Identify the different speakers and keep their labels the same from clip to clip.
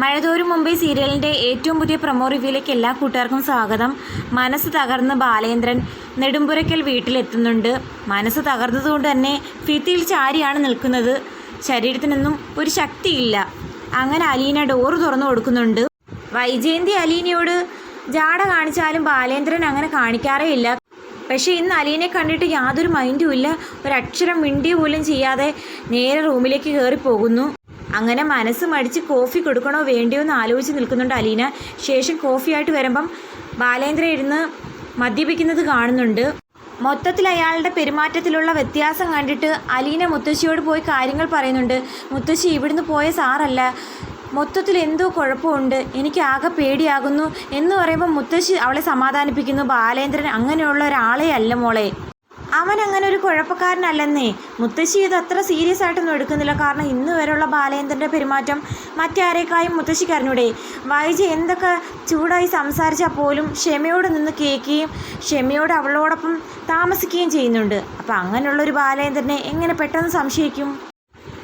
Speaker 1: മഴതോരും മുംബൈ സീരിയലിന്റെ ഏറ്റവും പുതിയ പ്രൊമോ റിവ്യൂയിലേക്ക് എല്ലാ കൂട്ടുകാർക്കും സ്വാഗതം. മനസ്സ് തകർന്ന് ബാലേന്ദ്രൻ നെടുമ്പുരയ്ക്കൽ വീട്ടിലെത്തുന്നുണ്ട്. മനസ്സ് തകർന്നതുകൊണ്ട് തന്നെ ഭിത്തിയിൽ ചാരിയാണ് നിൽക്കുന്നത്. ശരീരത്തിനൊന്നും ഒരു ശക്തിയില്ല. അങ്ങനെ അലീന ഡോറ് തുറന്നു കൊടുക്കുന്നുണ്ട്. വൈജയന്തി അലീനയോട് ജാട കാണിച്ചാലും ബാലേന്ദ്രൻ അങ്ങനെ കാണിക്കാറേ ഇല്ല. പക്ഷേ ഇന്ന് അലീനെ കണ്ടിട്ട് യാതൊരു മൈൻഡും ഇല്ല. ഒരക്ഷരം മിണ്ടി പോലും ചെയ്യാതെ നേരെ റൂമിലേക്ക് കയറി പോകുന്നു അങ്ങനെ മനസ്സ് മടിച്ച് കോഫി കൊടുക്കണോ വേണ്ടിയോ എന്ന് ആലോചിച്ച് നിൽക്കുന്നുണ്ട് അലീന. ശേഷം കോഫിയായിട്ട് വരുമ്പം ബാലേന്ദ്ര ഇരുന്ന് മദ്യപിക്കുന്നത് കാണുന്നുണ്ട്. മൊത്തത്തിൽ അയാളുടെ പെരുമാറ്റത്തിലുള്ള വ്യത്യാസം കണ്ടിട്ട് അലീന മുത്തശ്ശിയോട് പോയി കാര്യങ്ങൾ പറയുന്നുണ്ട്. മുത്തശ്ശി ഇവിടുന്ന് പോയ സാറല്ല. മൊത്തത്തിൽ എന്തോ കുഴപ്പമുണ്ട്. എനിക്ക് ആകെ പേടിയാകുന്നു എന്ന് പറയുമ്പോൾ മുത്തശ്ശി അവളെ സമാധാനിപ്പിക്കുന്നു. ബാലേന്ദ്രൻ അങ്ങനെയുള്ള ഒരാളെ അല്ല മോളെ. അവൻ അങ്ങനെ ഒരു കുഴപ്പക്കാരനല്ലെന്നേ. മുത്തശ്ശി ഇത് അത്ര സീരിയസ് ആയിട്ടൊന്നും എടുക്കുന്നില്ല. കാരണം ഇന്ന് വരെയുള്ള ബാലേന്ദ്രന്റെ പെരുമാറ്റം മറ്റാരേക്കായും മുത്തശ്ശിക്ക് അറിഞ്ഞൂടെ വൈജ എന്തൊക്കെ ചൂടായി സംസാരിച്ചാൽ പോലും ക്ഷമയോട് നിന്ന് കേൾക്കുകയും ക്ഷമയോട് അവളോടൊപ്പം താമസിക്കുകയും ചെയ്യുന്നുണ്ട്. അപ്പം അങ്ങനെയുള്ളൊരു ബാലേന്ദ്രനെ എങ്ങനെ പെട്ടെന്ന് സംശയിക്കും?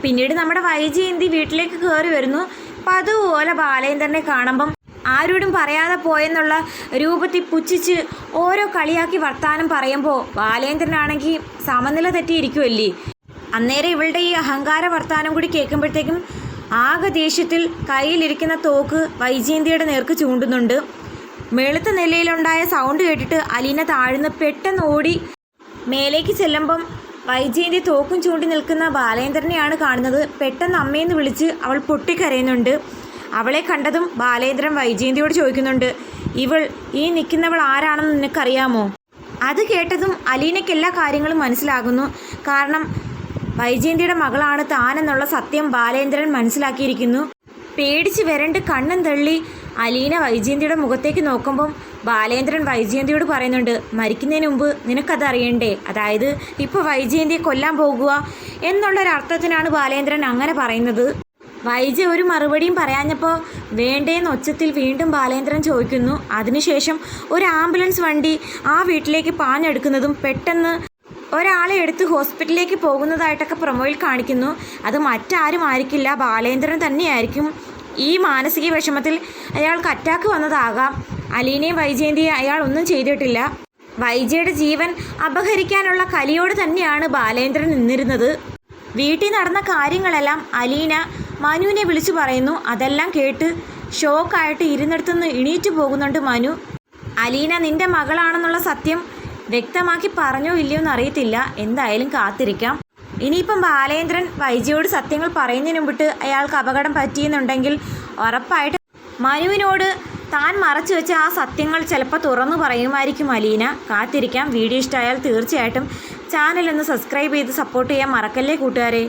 Speaker 1: പിന്നീട് നമ്മുടെ വൈജയന്തി വീട്ടിലേക്ക് കയറി വരുന്നു. അപ്പം അതുപോലെ ബാലേന്ദ്രനെ കാണുമ്പം ആരോടും പറയാതെ പോയെന്നുള്ള രൂപത്തിൽ പുച്ഛിച്ച് ഓരോ കളിയാക്കി വർത്താനം പറയുമ്പോൾ ബാലേന്ദ്രനാണെങ്കിൽ സമനില തെറ്റിയിരിക്കുമല്ലേ അന്നേരം ഇവളുടെ ഈ അഹങ്കാര വർത്താനം കൂടി കേൾക്കുമ്പോഴത്തേക്കും ആകെ ദേഷ്യത്തിൽ കയ്യിലിരിക്കുന്ന തോക്ക് വൈജയന്തിയുടെ നേർക്ക് ചൂണ്ടുന്നുണ്ട്. മെളുത്ത നിലയിലുണ്ടായ സൗണ്ട് കേട്ടിട്ട് അലീന താഴ്ന്ന് പെട്ടെന്ന് ഓടി മേലേക്ക് ചെല്ലുമ്പം വൈജയന്തി തോക്കും ചൂണ്ടി നിൽക്കുന്ന ബാലേന്ദ്രനെയാണ് കാണുന്നത്. പെട്ടെന്ന് അമ്മയെന്ന് വിളിച്ച് അവൾ പൊട്ടിക്കരയുന്നുണ്ട്. അവളെ കണ്ടതും ബാലേന്ദ്രൻ വൈജയന്തിയോട് ചോദിക്കുന്നുണ്ട് ഇവൾ ഈ നിൽക്കുന്നവൾ ആരാണെന്ന് നിനക്കറിയാമോ? അത് കേട്ടതും അലീനയ്ക്ക് എല്ലാ കാര്യങ്ങളും മനസ്സിലാകുന്നു. കാരണം വൈജയന്തിയുടെ മകളാണ് താനെന്നുള്ള സത്യം ബാലേന്ദ്രൻ മനസ്സിലാക്കിയിരിക്കുന്നു. പേടിച്ച് വരണ്ട് കണ്ണും തള്ളി അലീന വൈജയന്തിയുടെ മുഖത്തേക്ക് നോക്കുമ്പം ബാലേന്ദ്രൻ വൈജയന്തിയോട് പറയുന്നുണ്ട് മരിക്കുന്നതിന് മുമ്പ് നിനക്കത് അറിയണ്ടേ അതായത് ഇപ്പോൾ വൈജയന്തിയെ കൊല്ലാൻ പോകുക എന്നുള്ളൊരർത്ഥത്തിനാണ് ബാലേന്ദ്രൻ അങ്ങനെ പറയുന്നത്. വൈജ ഒരു മറുപടിയും പറയാഞ്ഞപ്പോൾ വേണ്ടേന്ന് ഒച്ചത്തിൽ വീണ്ടും ബാലേന്ദ്രൻ ചോദിക്കുന്നു. അതിനുശേഷം ഒരു ആംബുലൻസ് വണ്ടി ആ വീട്ടിലേക്ക് പാഞ്ഞെടുക്കുന്നതും പെട്ടെന്ന് ഒരാളെ എടുത്ത് ഹോസ്പിറ്റലിലേക്ക് പോകുന്നതായിട്ടൊക്കെ പ്രൊമോയിൽ കാണിക്കുന്നു. അത് മറ്റാരും ആയിരിക്കില്ല ബാലേന്ദ്രൻ തന്നെയായിരിക്കും. ഈ മാനസിക വിഷമത്തിൽ അയാൾക്ക് അറ്റാക്ക് വന്നതാകാം. അലീനയും വൈജയന്തിയെ അയാൾ ഒന്നും ചെയ്തിട്ടില്ല. വൈജയുടെ ജീവൻ അപഹരിക്കാനുള്ള കലിയോട് തന്നെയാണ് ബാലേന്ദ്രൻ നിന്നിരുന്നത്. വീട്ടിൽ നടന്ന കാര്യങ്ങളെല്ലാം അലീന മനുവിനെ വിളിച്ചു പറയുന്നു. അതെല്ലാം കേട്ട് ഷോക്കായിട്ട് ഇരുന്നിടത്തുനിന്ന് എണീറ്റ് പോകുന്നുണ്ട് മനു. അലീന നിന്റെ മകളാണെന്നുള്ള സത്യം വ്യക്തമാക്കി പറഞ്ഞോ ഇല്ലയോ എന്ന് അറിയത്തില്ല. എന്തായാലും കാത്തിരിക്കാം. ഇനിയിപ്പം ബാലേന്ദ്രൻ വൈജിയോട് സത്യങ്ങൾ പറയുന്നതിന് മുമ്പിട്ട് അയാൾക്ക് അപകടം പറ്റിയെന്നുണ്ടെങ്കിൽ ഉറപ്പായിട്ട് മനുവിനോട് താൻ മറച്ചു വെച്ച ആ സത്യങ്ങൾ ചിലപ്പോൾ തുറന്നു പറയുമായിരിക്കും അലീന. കാത്തിരിക്കാം. വീഡിയോ ഇഷ്ടമായാൽ തീർച്ചയായിട്ടും ചാനൽ ഒന്ന് സബ്സ്ക്രൈബ് ചെയ്ത് സപ്പോർട്ട് ചെയ്യാൻ മറക്കല്ലേ കൂട്ടുകാരെ?